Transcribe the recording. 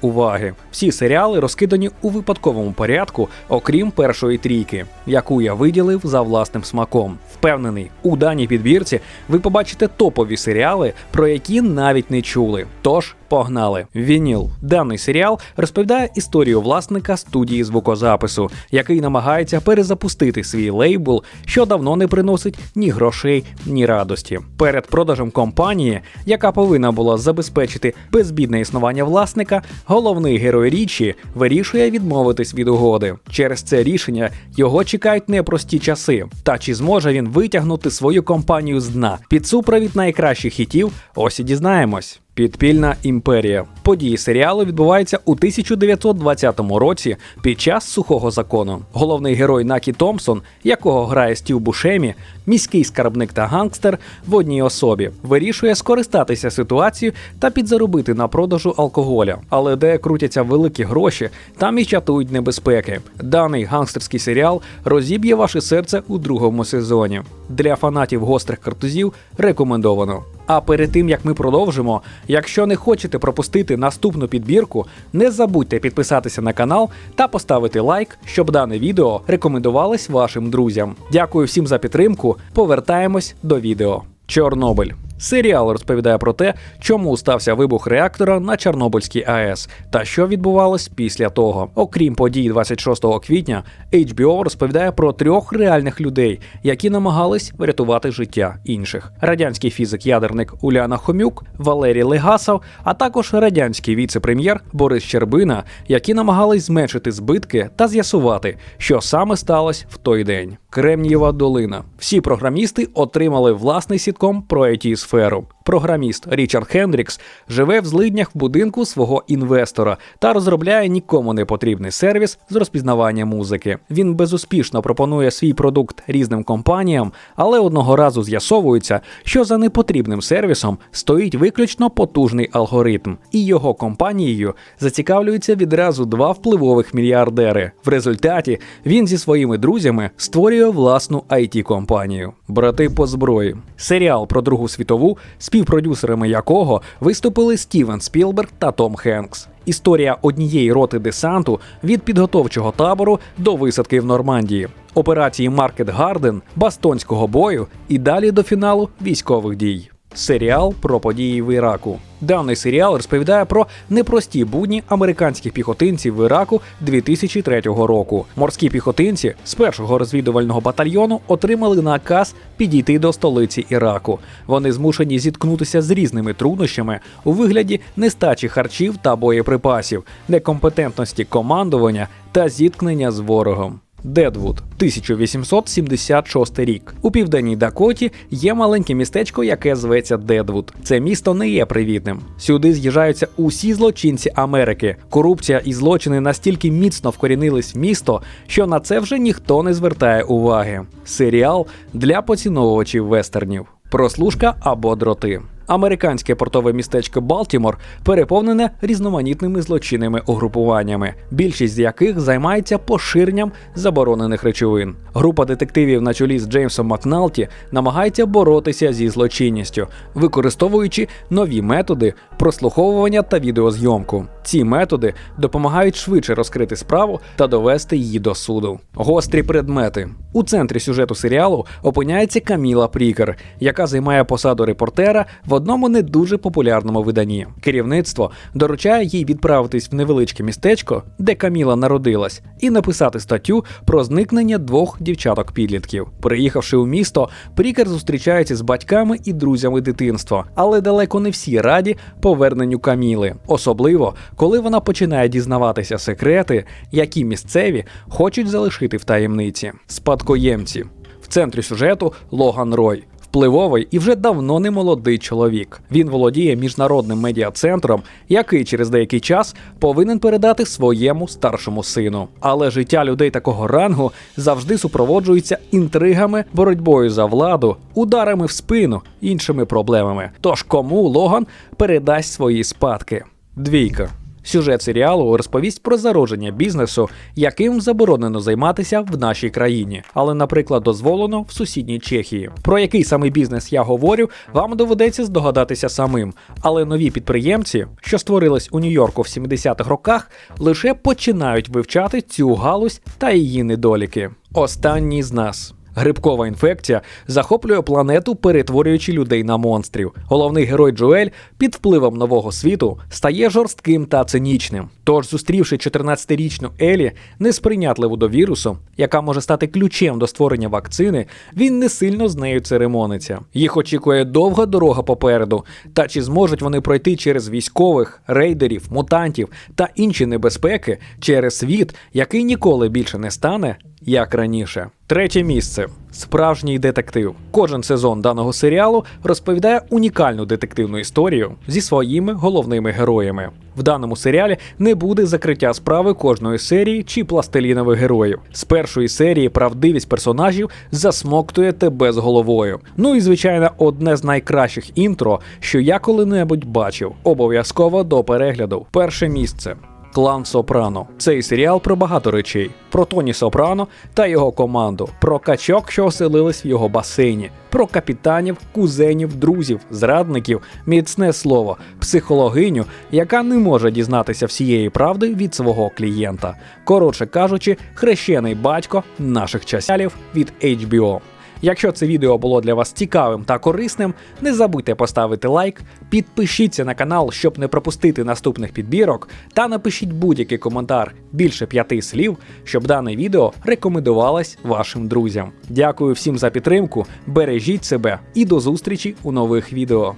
уваги. Всі серіали розкидані у випадковому порядку, окрім першої трійки, яку я виділив за власним смаком. Впевнений, у даній підбірці ви побачите топові серіали, про які навіть не чули. Тож погнали. Вініл. Даний серіал розповідає історію власника студії звукозапису, який намагається перезапустити свій лейбл, що давно не приносить ні грошей, ні радості. Перед продажем компанії, яка повинна була забезпечити безбідне існування власника, головний герой річі вирішує відмовитись від угоди. Через це рішення його чекають непрості часи. Та чи зможе він витягнути свою компанію з дна під супровід найкращих хітів? Ось і дізнаємось. Підпільна імперія. Події серіалу відбуваються у 1920 році під час сухого закону. Головний герой Накі Томпсон, якого грає Стів Бушемі, міський скарбник та гангстер в одній особі, вирішує скористатися ситуацією та підзаробити на продажу алкоголя. Але де крутяться великі гроші, там і чатують небезпеки. Даний гангстерський серіал розіб'є ваше серце у другому сезоні. Для фанатів гострих картузів рекомендовано. А перед тим як ми продовжимо, якщо не хочете пропустити наступну підбірку, не забудьте підписатися на канал та поставити лайк, щоб дане відео рекомендувалось вашим друзям. Дякую всім за підтримку. Повертаємось до відео. Чорнобиль. Серіал розповідає про те, чому стався вибух реактора на Чорнобильській АЕС та що відбувалось після того. Окрім подій 26 квітня, HBO розповідає про трьох реальних людей, які намагались врятувати життя інших: радянський фізик-ядерник Уляна Хомюк, Валерій Легасов, а також радянський віце-прем'єр Борис Щербина, які намагались зменшити збитки та з'ясувати, що саме сталося в той день. Кремнієва долина. Всі програмісти отримали власний сітком про it сферу. Програміст Річард Хендрікс живе в злиднях в будинку свого інвестора та розробляє нікому не потрібний сервіс з розпізнавання музики. Він безуспішно пропонує свій продукт різним компаніям, але одного разу з'ясовується, що за непотрібним сервісом стоїть виключно потужний алгоритм, і його компанією зацікавлюються відразу два впливових мільярдери. В результаті він зі своїми друзями створює власну it компанію Брати по зброї. Серіал про Другу світову, співпродюсерами якого виступили Стівен Спілберг та Том Хенкс. Історія однієї роти десанту від підготовчого табору до висадки в Нормандії, операції Маркет Гарден, Бастонського бою і далі до фіналу військових дій. Серіал про події в Іраку. Даний серіал розповідає про непрості будні американських піхотинців в Іраку 2003 року. Морські піхотинці з першого розвідувального батальйону отримали наказ підійти до столиці Іраку. Вони змушені зіткнутися з різними труднощами у вигляді нестачі харчів та боєприпасів, некомпетентності командування та зіткнення з ворогом. Дедвуд, 1876 рік. У південній Дакоті є маленьке містечко, яке зветься Дедвуд. Це місто не є привітним. Сюди з'їжджаються усі злочинці Америки. Корупція і злочини настільки міцно вкорінились в місто, що на це вже ніхто не звертає уваги. Серіал для поціновувачів вестернів. Прослушка або дроти. Американське портове містечко Балтімор переповнене різноманітними злочинними угрупуваннями, більшість з яких займається поширенням заборонених речовин. Група детективів на чолі з Джеймсом Макналті намагається боротися зі злочинністю, використовуючи нові методи прослуховування та відеозйомку. Ці методи допомагають швидше розкрити справу та довести її до суду. Гострі предмети у центрі сюжету серіалу опиняється Каміла Прікер, яка займає посаду репортера в одному не дуже популярному виданні. Керівництво доручає їй відправитись в невеличке містечко, де Каміла народилась, і написати статтю про зникнення двох дівчаток-підлітків. Приїхавши у місто, Прікер зустрічається з батьками і друзями дитинства, але далеко не всі раді поверненню Каміли, особливо коли вона починає дізнаватися секрети, які місцеві хочуть залишити в таємниці. Спадкоємці в центрі сюжету Логан Рой. Впливовий і вже давно не молодий чоловік. Він володіє міжнародним медіа-центром, який через деякий час повинен передати своєму старшому сину. Але життя людей такого рангу завжди супроводжується інтригами, боротьбою за владу, ударами в спину, іншими проблемами. Тож кому Логан передасть свої спадки? Двійка. Сюжет серіалу розповість про зародження бізнесу, яким заборонено займатися в нашій країні, але, наприклад, дозволено в сусідній Чехії. Про який саме бізнес я говорю, вам доведеться здогадатися самим. Але нові підприємці, що створились у Нью-Йорку в 70-х роках, лише починають вивчати цю галузь та її недоліки. Останній з нас. Грибкова інфекція захоплює планету, перетворюючи людей на монстрів. Головний герой Джоель під впливом нового світу стає жорстким та цинічним. Тож, зустрівши 14-річну Елі, несприйнятливу до вірусу, яка може стати ключем до створення вакцини, він не сильно з нею церемониться. Їх очікує довга дорога попереду. Та чи зможуть вони пройти через військових, рейдерів, мутантів та інші небезпеки через світ, який ніколи більше не стане, як раніше. Третє місце справжній детектив. Кожен сезон даного серіалу розповідає унікальну детективну історію зі своїми головними героями. В даному серіалі не буде закриття справи кожної серії чи пластилінових героїв. З першої серії правдивість персонажів засмоктує тебе з головою. Ну і звичайно, одне з найкращих інтро, що я коли-небудь бачив. Обов'язково до перегляду. Перше місце. Клан Сопрано. Цей серіал про багато речей: про Тоні Сопрано та його команду, про качок, що оселились в його басейні, про капітанів, кузенів, друзів, зрадників, міцне слово, психологиню, яка не може дізнатися всієї правди від свого клієнта. Коротше кажучи, хрещений батько наших часялів від HBO. Якщо це відео було для вас цікавим та корисним, не забудьте поставити лайк, підпишіться на канал, щоб не пропустити наступних підбірок, та напишіть будь-який коментар більше п'яти слів, щоб дане відео рекомендувалось вашим друзям. Дякую всім за підтримку, бережіть себе і до зустрічі у нових відео.